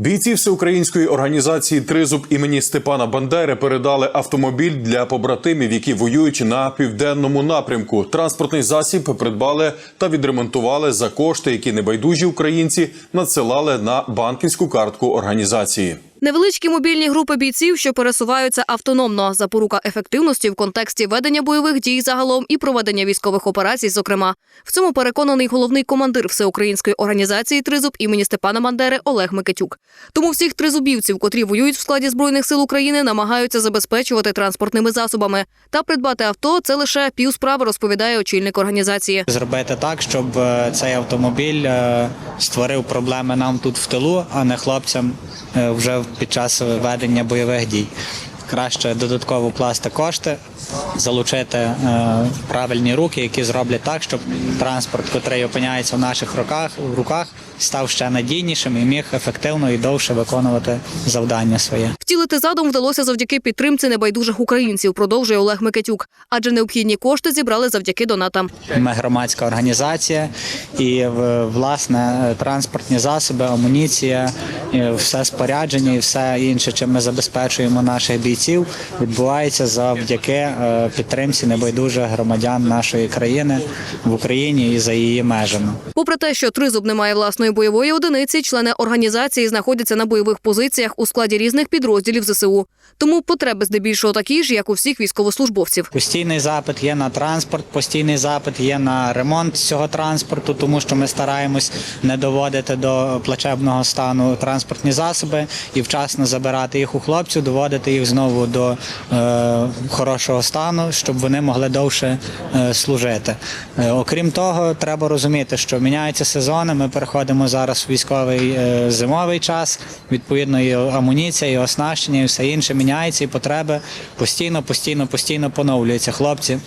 Бійці всеукраїнської організації Тризуб імені Степана Бандери передали автомобіль для побратимів, які воюють на південному напрямку. Транспортний засіб придбали та відремонтували за кошти, які небайдужі українці надсилали на банківську картку організації. Невеличкі мобільні групи бійців, що пересуваються автономно, запорука ефективності в контексті ведення бойових дій загалом і проведення військових операцій. Зокрема, в цьому переконаний головний командир всеукраїнської організації Тризуб імені Степана Бандери Олег Микитюк. Тому всіх тризубівців, котрі воюють в складі збройних сил України, намагаються забезпечувати транспортними засобами. Та придбати авто це лише півсправи, розповідає очільник організації. Зробити так, щоб е, цей автомобіль е, створив проблеми нам тут в тилу, а не хлопцям вже під час ведення бойових дій. Краще додатково вкласти кошти, залучити е, правильні руки, які зроблять так, щоб транспорт, який опиняється в наших руках, в руках, став ще надійнішим і міг ефективно і довше виконувати завдання своє. Втілити задум вдалося завдяки підтримці небайдужих українців, продовжує Олег Микитюк. Адже необхідні кошти зібрали завдяки донатам. Ми громадська організація і власне транспортні засоби, амуніція, все спорядження і все інше, чим ми забезпечуємо наших бійців, відбувається завдяки е, підтримці небайдужих громадян нашої країни в Україні і за її межами. Попри те, що тризуб не має власної бойової одиниці, члени організації знаходяться на бойових позиціях у складі різних підрозділів ЗСУ. Тому потреби здебільшого такі ж, як у всіх військовослужбовців. Постійний запит є на транспорт, постійний запит є на ремонт цього транспорту, тому що ми стараємось не доводити до плачебного стану транспортні засоби і вчасно забирати їх у хлопців, доводити їх знову до е, хорошого стану, щоб вони могли довше е, служити. Е, окрім того, треба розуміти, що міняються сезони. Ми переходимо зараз в військовий е, зимовий час. Відповідно, і амуніція, і оснащення, і все інше міняється, і потреби постійно, постійно, постійно поновлюються. Хлопці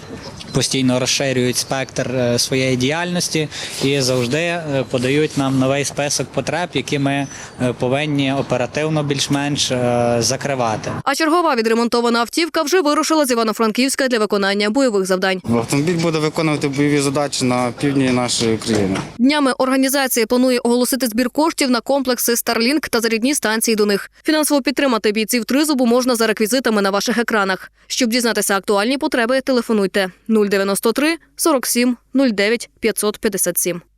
постійно розширюють спектр е, своєї діяльності і завжди е, подають нам новий список потреб, які ми е, повинні оперативно більш-менш закривати. А чергова відремонтована автівка вже вирушила з Івано-Франківська для виконання бойових завдань. Автомобіль буде виконувати бойові задачі на півдні нашої країни. Днями організація планує оголосити збір коштів на комплекси Starlink та зарядні станції до них. Фінансово підтримати бійців тризубу можна за реквізитами на ваших екранах. Щоб дізнатися актуальні потреби, телефонуйте 093 47 09 557.